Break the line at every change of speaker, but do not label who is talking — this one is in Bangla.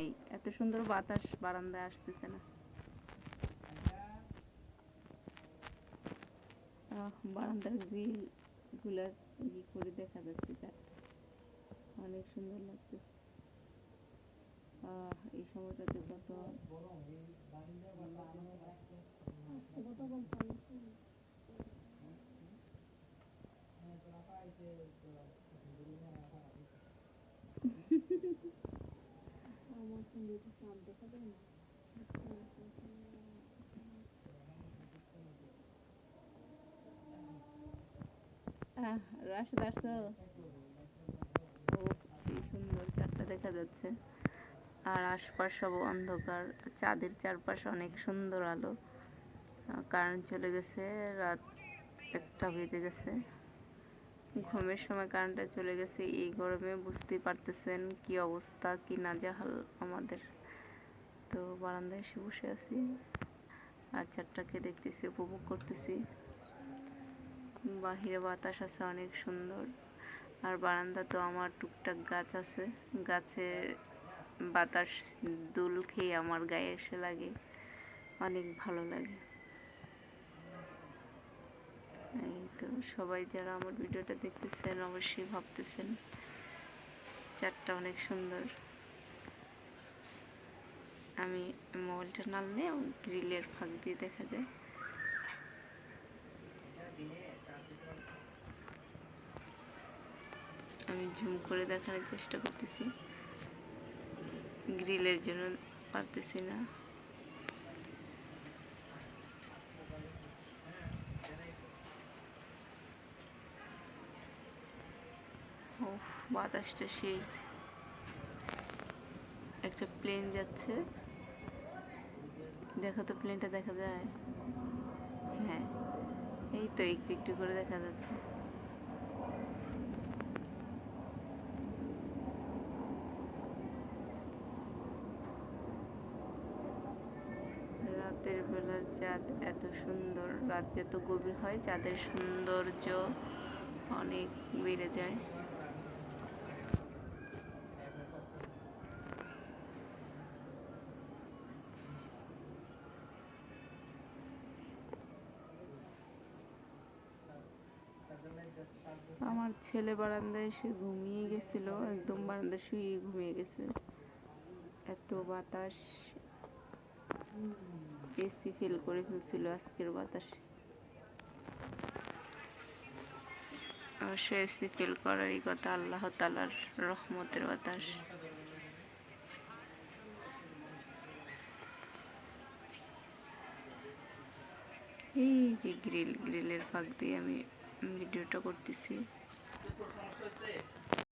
এই এত সুন্দর বাতাস বারান্দায় আসতেছে না। আহ, বারান্দার গ্রিলগুলা ই করে দেখা যাচ্ছে চারটা অনেক সুন্দর লাগতেছে। এই সময়টাতে কত আহ, রাশেদ আসছো সুন্দর চারটা দেখা যাচ্ছে। আর আশপাশ সব অন্ধকার। চাঁদের চারপাশে অনেক সুন্দর আলো। কারেন্ট চলে গেছে, রাত একটা বেজে গেছে। ঘুমের সময় কারেন্টটা চলে গেছে। এই গরমে বুঝতেই পারতেছেন কি অবস্থা, কি নাজেহাল আমাদের। তো বারান্দায় এসে বসে আছি। আর চারটাকে দেখতেছি, উপভোগ করতেছি। বাহিরে বাতাস আছে, অনেক সুন্দর। আর বারান্দা তো আমার টুকটাক গাছ আছে। গাছে বাতাস দুল খেয়ে আমার গায়ে এসে লাগে। অনেক ভালো লাগে। এই তো সবাই যারা আমার ভিডিওটা দেখতেছেন, অবশ্যই ভাবতেছেন চারটা অনেক সুন্দর। আমি মোবাইলটা নাড়লে গ্রিলের ফাঁক দিয়ে দেখা যায়। আমি জুম করে দেখানোর চেষ্টা করতেছি। গ্রিলের জন্য পারতেছি না। বাতাসটা সেই। একটা প্লেন যাচ্ছে। দেখো তো প্লেনটা দেখা যায়? হ্যাঁ এই তো একটু একটু করে দেখা যাচ্ছে। রাতের বেলার চাঁদ এত সুন্দর, রাত যত গভীর হয় চাঁদের সৌন্দর্য অনেক বেড়ে যায়। আমার ছেলে বারান্দায় এসে ঘুমিয়ে গেছিল, একদম বারান্দায় শুয়ে ঘুমিয়ে গেছে। এত বাতাস। এসি ফেল করে ফেলছিল আজকের বাতাসে। অবশ্য এসি ফিল করারই কথা, আল্লাহ তালার রহমতের বাতাস। এই যে গ্রিল, গ্রিলের ফাঁক দিয়ে আমি ভিডিওটা করতেছি।